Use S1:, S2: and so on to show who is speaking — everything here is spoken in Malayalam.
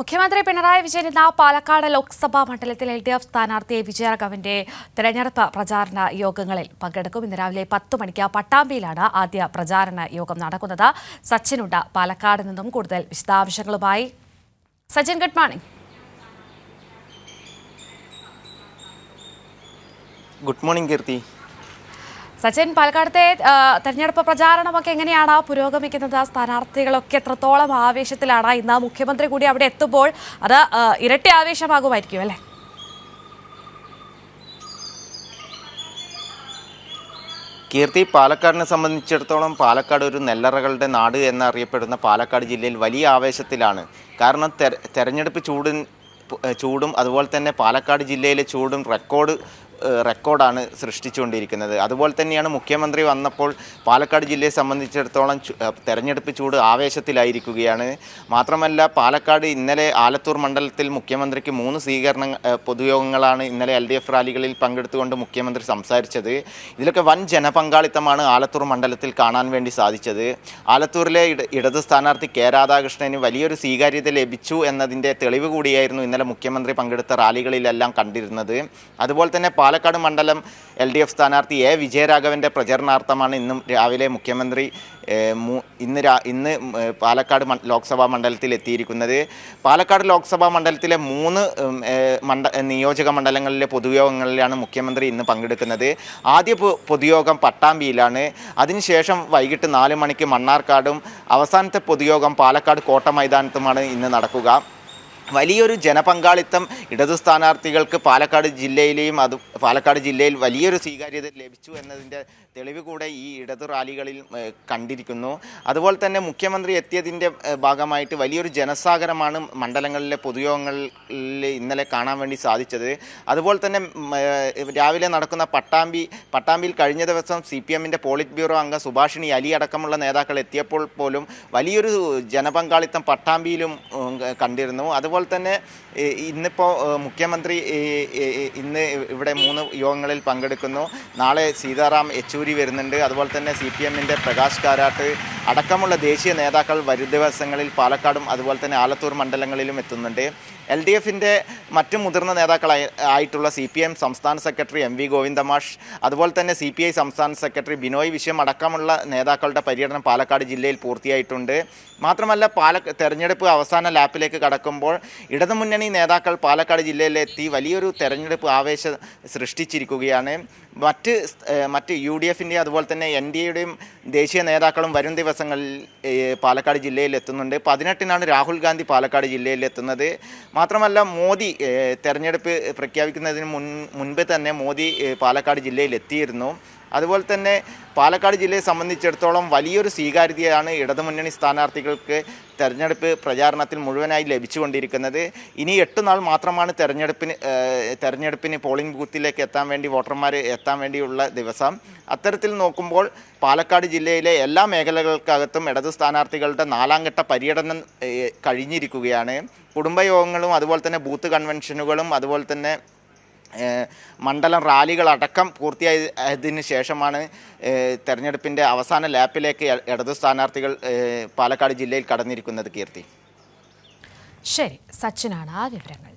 S1: മുഖ്യമന്ത്രി പിണറായി വിജയൻ ഇന്ന് പാലക്കാട് ലോക്സഭാ മണ്ഡലത്തിൽ എൽ ഡി എഫ് സ്ഥാനാർത്ഥി വിജയരാഘവന്റെ തെരഞ്ഞെടുപ്പ് പ്രചാരണ യോഗങ്ങളിൽ പങ്കെടുക്കും. ഇന്ന് രാവിലെ പത്ത് മണിക്ക് പട്ടാമ്പിയിലാണ് ആദ്യ പ്രചാരണ യോഗം നടക്കുന്നത്. സച്ചിനുണ്ട പാലക്കാട് നിന്നും കൂടുതൽ വിശദാംശങ്ങളുമായി. Sachin good morning
S2: good morning Keerthi.
S1: Sachin പാലക്കാടത്തെ തെരഞ്ഞെടുപ്പ് പ്രചാരണമൊക്കെ എങ്ങനെയാണ് പുരോഗമിക്കുന്നത്? സ്ഥാനാർത്ഥികളൊക്കെ എത്രത്തോളം ആവേശത്തിലാണ്? ഇന്ന് മുഖ്യമന്ത്രി കൂടി അവിടെ എത്തുമ്പോൾ അത് ഇരട്ടി ആവേശമാകുമായിരിക്കും അല്ലേ?
S2: കീർത്തി പാലക്കാടിനെ സംബന്ധിച്ചിടത്തോളം പാലക്കാട് ഒരു നെല്ലറകളുടെ നാട് എന്നറിയപ്പെടുന്ന പാലക്കാട് ജില്ലയിൽ വലിയ ആവേശത്തിലാണ്. കാരണം തെര- തെരഞ്ഞെടുപ്പ് ചൂടിൻ ചൂടും അതുപോലെ തന്നെ പാലക്കാട് ജില്ലയിലെ ചൂടും റെക്കോർഡ് റെക്കോർഡാണ് സൃഷ്ടിച്ചുകൊണ്ടിരിക്കുന്നത്. അതുപോലെ തന്നെയാണ് മുഖ്യമന്ത്രി വന്നപ്പോൾ പാലക്കാട് ജില്ലയെ സംബന്ധിച്ചിടത്തോളം തെരഞ്ഞെടുപ്പ് ചൂട് ആവേശത്തിലായിരിക്കുകയാണ്. മാത്രമല്ല പാലക്കാട് ഇന്നലെ ആലത്തൂർ മണ്ഡലത്തിൽ മുഖ്യമന്ത്രിക്ക് മൂന്ന് സ്വീകരണ പൊതുയോഗങ്ങളാണ് ഇന്നലെ എൽ ഡി എഫ് റാലികളിൽ പങ്കെടുത്തുകൊണ്ട് മുഖ്യമന്ത്രി സംസാരിച്ചത്. ഇതിലൊക്കെ വൻ ജനപങ്കാളിത്തമാണ് ആലത്തൂർ മണ്ഡലത്തിൽ കാണാൻ വേണ്ടി സാധിച്ചത്. ആലത്തൂരിലെ ഇട ഇടത് സ്ഥാനാർത്ഥി കെ രാധാകൃഷ്ണന് വലിയൊരു സ്വീകാര്യത ലഭിച്ചു എന്നതിന്റെ തെളിവ് കൂടിയായിരുന്നു ഇന്നലെ മുഖ്യമന്ത്രി പങ്കെടുത്ത റാലികളിലെല്ലാം കണ്ടിരുന്നത്. അതുപോലെ തന്നെ പാലക്കാട് മണ്ഡലം എൽ ഡി എഫ് സ്ഥാനാർത്ഥി എ വിജയരാഘവന്റെ പ്രചരണാർത്ഥമാണ് ഇന്നും രാവിലെ മുഖ്യമന്ത്രി ഇന്ന് ഇന്ന് പാലക്കാട് ലോക്സഭാ മണ്ഡലത്തിൽ എത്തിയിരിക്കുന്നത്. പാലക്കാട് ലോക്സഭാ മണ്ഡലത്തിലെ മൂന്ന് മണ്ഡ നിയോജക മണ്ഡലങ്ങളിലെ പൊതുയോഗങ്ങളിലാണ് മുഖ്യമന്ത്രി ഇന്ന് പങ്കെടുക്കുന്നത്. ആദ്യ പൊതുയോഗം പട്ടാമ്പിയിലാണ്. അതിനുശേഷം വൈകിട്ട് നാല് മണിക്ക് മണ്ണാർക്കാടും അവസാനത്തെ പൊതുയോഗം പാലക്കാട് കോട്ട മൈതാനത്തുമാണ് ഇന്ന് നടക്കുക. വലിയൊരു ജനപങ്കാളിത്തം ഇടതു സ്ഥാനാർത്ഥികൾക്ക് പാലക്കാട് ജില്ലയിലെയും അത് പാലക്കാട് ജില്ലയിൽ വലിയൊരു സ്വീകാര്യത ലഭിച്ചു എന്നതിന്റെ തെളിവ് കൂടെ ഈ ഇടതു റാലികളിൽ കണ്ടിരിക്കുന്നു. അതുപോലെ തന്നെ മുഖ്യമന്ത്രി എത്തിയതിന്റെ ഭാഗമായിട്ട് വലിയൊരു ജനസാഗരമാണ് മണ്ഡലങ്ങളിലെ പൊതുയോഗങ്ങളിൽ ഇന്നലെ കാണാൻ വേണ്ടി സാധിച്ചത്. അതുപോലെ തന്നെ രാവിലെ നടക്കുന്ന പട്ടാമ്പി പട്ടാമ്പിയിൽ കഴിഞ്ഞ ദിവസം സി പി എമ്മിന്റെ പോളിറ്റ് ബ്യൂറോ അംഗം സുഭാഷിണി അലി അടക്കമുള്ള നേതാക്കൾ എത്തിയപ്പോൾ പോലും വലിയൊരു ജനപങ്കാളിത്തം പട്ടാമ്പിയിലും കണ്ടിരുന്നു. അതുപോലെ തന്നെ ഇന്നിപ്പോൾ മുഖ്യമന്ത്രി ഇന്ന് ഇവിടെ മൂന്ന് യോഗങ്ങളിൽ പങ്കെടുക്കുന്നു. നാളെ സീതാറാം യെച്ചൂരി വരുന്നുണ്ട്. അതുപോലെ തന്നെ സി പി എമ്മിന്റെ പ്രകാശ് കാരാട്ട് അടക്കമുള്ള ദേശീയ നേതാക്കൾ വരും ദിവസങ്ങളിൽ പാലക്കാടും അതുപോലെ തന്നെ ആലത്തൂർ മണ്ഡലങ്ങളിലും എത്തുന്നുണ്ട്. എൽ ഡി എഫിന്റെ മറ്റ് മുതിർന്ന നേതാക്കളായി ആയിട്ടുള്ള സി പി എം സംസ്ഥാന സെക്രട്ടറി എം വി ഗോവിന്ദമാഷ് അതുപോലെ തന്നെ സി പി ഐ സംസ്ഥാന സെക്രട്ടറി ബിനോയ് വിശ്വം അടക്കമുള്ള നേതാക്കളുടെ പര്യടനം പാലക്കാട് ജില്ലയിൽ പൂർത്തിയായിട്ടുണ്ട്. മാത്രമല്ല പാല തെരഞ്ഞെടുപ്പ് അവസാന ലാപ്പിലേക്ക് കടക്കുമ്പോൾ ഇടതുമുന്നണി നേതാക്കൾ പാലക്കാട് ജില്ലയിലെത്തി വലിയൊരു തെരഞ്ഞെടുപ്പ് ആവേശം സൃഷ്ടിച്ചിരിക്കുകയാണ്. മറ്റ് മറ്റ് യു ഡി എഫിന്റെയും അതുപോലെ തന്നെ എൻ ഡി എയുടെയും ദേശീയ നേതാക്കളും വരും ദിവസങ്ങളിൽ പാലക്കാട് ജില്ലയിൽ എത്തുന്നുണ്ട്. പതിനെട്ടിനാണ് രാഹുൽ ഗാന്ധി പാലക്കാട് ജില്ലയിൽ എത്തുന്നത്. മാത്രമല്ല മോദി തെരഞ്ഞെടുപ്പ് പ്രഖ്യാപിക്കുന്നതിന് മുൻ മുൻപ് തന്നെ മോദി പാലക്കാട് ജില്ലയിൽ എത്തിയിരുന്നു. അതുപോലെ തന്നെ പാലക്കാട് ജില്ലയെ സംബന്ധിച്ചിടത്തോളം വലിയൊരു സ്വീകാര്യതയാണ് ഇടതുമുന്നണി സ്ഥാനാർത്ഥികൾക്ക് തെരഞ്ഞെടുപ്പ് പ്രചാരണത്തിൽ മുഴുവനായി ലഭിച്ചുകൊണ്ടിരിക്കുന്നത്. ഇനി എട്ട് നാൾ മാത്രമാണ് തെരഞ്ഞെടുപ്പിന് തെരഞ്ഞെടുപ്പിന് പോളിംഗ് ബൂത്തിലേക്ക് എത്താൻ വേണ്ടി വോട്ടർമാർ എത്താൻ വേണ്ടിയുള്ള ദിവസം. അത്തരത്തിൽ നോക്കുമ്പോൾ പാലക്കാട് ജില്ലയിലെ എല്ലാ മേഖലകൾക്കകത്തും ഇടതു സ്ഥാനാർത്ഥികളുടെ നാലാം ഘട്ട പര്യടനം കഴിഞ്ഞിരിക്കുകയാണ്. കുടുംബയോഗങ്ങളും അതുപോലെ തന്നെ ബൂത്ത് കൺവെൻഷനുകളും അതുപോലെ തന്നെ മണ്ഡലം റാലികളടക്കം പൂർത്തിയായതിനു ശേഷമാണ് തെരഞ്ഞെടുപ്പിന്റെ അവസാന ലാപ്പിലേക്ക് ഇടതു സ്ഥാനാർത്ഥികൾ പാലക്കാട് ജില്ലയിൽ കടന്നിരിക്കുന്നത് കീർത്തി.
S1: ശരി സച്ചിനാണ് ആ വിവരങ്ങൾ.